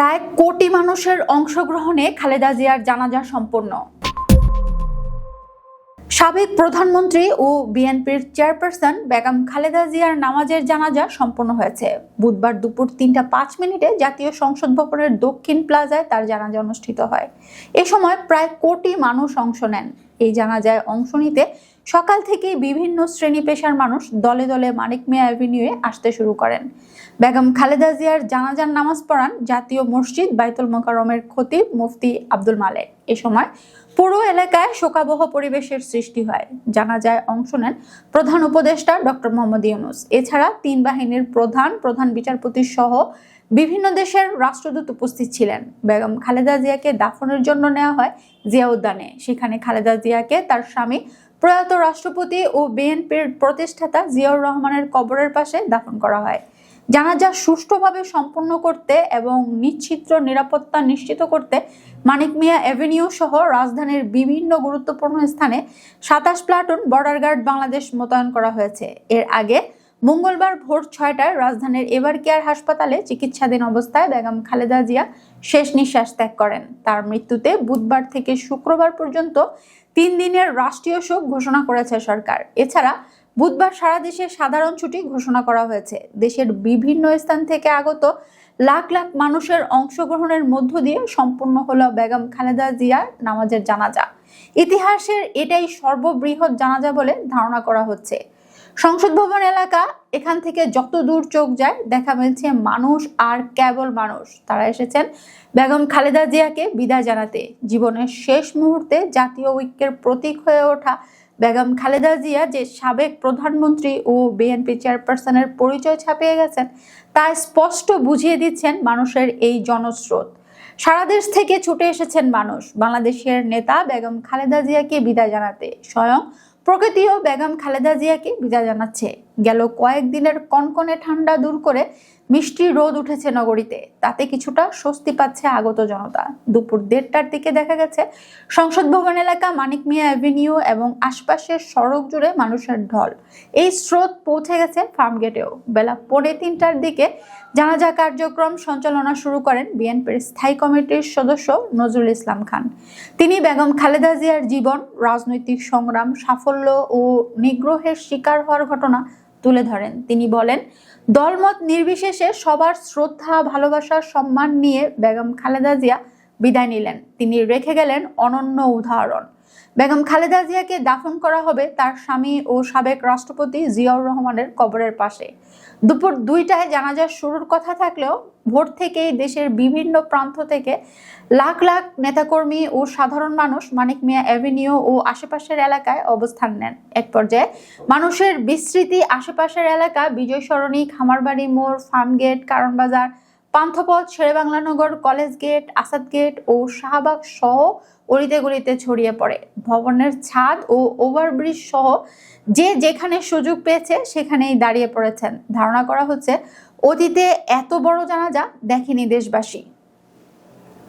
প্রায় কোটি মানুষের অংশগ্রহণে খালেদা জিয়ার জানাজা সম্পন্ন। সাবেক প্রধানমন্ত্রী ও বিএনপির চেয়ারপারসন বেগম খালেদা জিয়ার নামাজের জানাজা সম্পন্ন হয়েছে। বুধবার দুপুর তিনটা পাঁচ মিনিটে জাতীয় সংসদ ভবনের দক্ষিণ প্লাজায় তার জানাজা অনুষ্ঠিত হয়। এ সময় প্রায় কোটি মানুষ অংশ নেন। এই জানাজায় অংশ নিতে সকাল থেকেই বিভিন্ন শ্রেণি পেশার মানুষ দলে দলে মানিক মিয়া অ্যাভিনিউয়ে আসতে শুরু করেন। বেগম খালেদা জিয়ার জানাজার নামাজ পড়ান জাতীয় মসজিদ বাইতুল মোকাররমের খতিব মুফতি আব্দুল মালেক। এ সময় পুরো এলাকায় শোকাবহ পরিবেশের সৃষ্টি হয়। জানাজায় অংশ নেন প্রধান উপদেষ্টা ডক্টর মোহাম্মদ ইউনুস। এছাড়া তিন বাহিনীর প্রধান প্রধান বিচারপতি সহ বিভিন্ন দেশের রাষ্ট্রদূত উপস্থিত ছিলেন। বেগম খালেদা জিয়াকে দাফনের জন্য নেওয়া হয় জিয়া উদ্যানে সেখানে খালেদা জিয়াকে তার স্বামী প্রয়াত রাষ্ট্রপতি ও বিএনপির প্রতিষ্ঠাতা জিয়াউর রহমানের কবরের পাশে দাফন করা হয়। জানাজা সুষ্ঠুভাবে সম্পন্ন করতে এবং নিশ্চিত্র নিরাপত্তা নিশ্চিত করতে মানিক মিয়া অ্যাভিনিউ সহ রাজধানীর বিভিন্ন গুরুত্বপূর্ণ স্থানে সাতাশ প্লাটুন বর্ডার গার্ড বাংলাদেশ মোতায়েন করা হয়েছে। এর আগে মঙ্গলবার ভোর ছয়টায় রাজধানীর এভার কেয়ার হাসপাতালে চিকিৎসাধীন অবস্থায় বেগম খালেদা জিয়া শেষ নিঃশ্বাস ত্যাগ করেন। তার মৃত্যুতে বুধবার থেকে শুক্রবার পর্যন্ত তিন দিনের রাষ্ট্রীয় শোক ঘোষণা করেছে সরকার। এছাড়া বুধবার সারা দেশে সাধারণ ছুটি ঘোষণা করা হয়েছে। দেশের বিভিন্ন স্থান থেকে আগত লাখ লাখ মানুষের অংশগ্রহণের মধ্য দিয়ে সম্পূর্ণ হলো বেগম খালেদা জিয়ার নামাজের জানাজা। ইতিহাসের এটাই সর্ববৃহৎ জানাজা বলে ধারণা করা হচ্ছে। সংসদ ভবন এলাকা, এখান থেকে যত দূর চোখ যায়, দেখা মিলছে মানুষ আর কেবল মানুষ। তারা এসেছেন বেগম খালেদা জিয়াকে বিদায় জানাতে। জীবনের শেষ মুহূর্তে জাতীয় ঐক্যের প্রতীক হয়ে ওঠা বেগম খালেদা জিয়া যে সাবেক প্রধানমন্ত্রী ও বিএনপি চেয়ারপারসনের পরিচয় ছাপিয়ে গেছেন, তা স্পষ্ট বুঝিয়ে দিচ্ছেন মানুষের এই জনস্রোত। সারা দেশ থেকে ছুটে এসেছেন মানুষ। বাংলাদেশের নেতা বেগম খালেদা জিয়াকে বিদায় জানাতে। স্বয়ং প্রকৃতিও বেগম খালেদা জিয়াকে বিদায় জানাচ্ছে। গেল কয়েকদিনের কনকনে ঠান্ডা দূর করে মিষ্টি রোদ উঠেছে নগরীতে। তাতে কিছুটা স্বস্তি পাচ্ছে আগত জনতা। দুপুর দেড়টার দিকে দেখা গেছে, সংসদ ভবন এলাকা, মানিক মিয়া অ্যাভিনিউ এবং আশপাশের সড়ক জুড়ে মানুষের ঢল। এই স্রোত পৌঁছে গেছে ফার্মগেটেও বেলা পৌনে তিনটার দিকে জানাজা কার্যক্রম সঞ্চালনা শুরু করেন বিএনপির স্থায়ী কমিটির সদস্য নজরুল ইসলাম খান। তিনি বেগম খালেদা জিয়ার জীবন, রাজনৈতিক সংগ্রাম, সাফল্য ও নিগ্রহের শিকার হওয়ার ঘটনা তুলে ধরেন। তিনি বলেন, দলমত নির্বিশেষে সবার শ্রদ্ধা, ভালোবাসা, সম্মান নিয়ে বেগম খালেদা জিয়া বিদায় নিলেন। তিনি রেখে গেলেন অনন্য উদাহরণ। বেগম খালেদা জিয়াকে দাফন করা হবে তার স্বামী ও সাবেক রাষ্ট্রপতি জিয়াউর রহমানের কবরের পাশে। দুপুর দুইটায় জানাজা শুরুর কথা থাকলেও ভোর থেকেই দেশের বিভিন্ন প্রান্ত থেকে লাখ লাখ নেতাকর্মী ও সাধারণ মানুষ মানিক মিয়া অ্যাভিনিউ ও আশেপাশের এলাকায় অবস্থান নেন। এক পর্যায়ে মানুষের বিস্তৃতি আশেপাশের এলাকা বিজয় সরণি খামারবাড়ি মোড়, Farmgate, Karwan Bazar Panthapath, Sherebangla Nagar, College Gate, Asad Gate ও শাহবাগ সহ অলিতে গলিতে ছড়িয়ে পড়ে। ভবনের ছাদ ও ওভারব্রিজ সহ যে যেখানে সুযোগ পেয়েছে সেখানেই দাঁড়িয়ে পড়েছেন। ধারণা করা হচ্ছে, অতীতে এত বড় জানাজা দেখেনি দেশবাসী।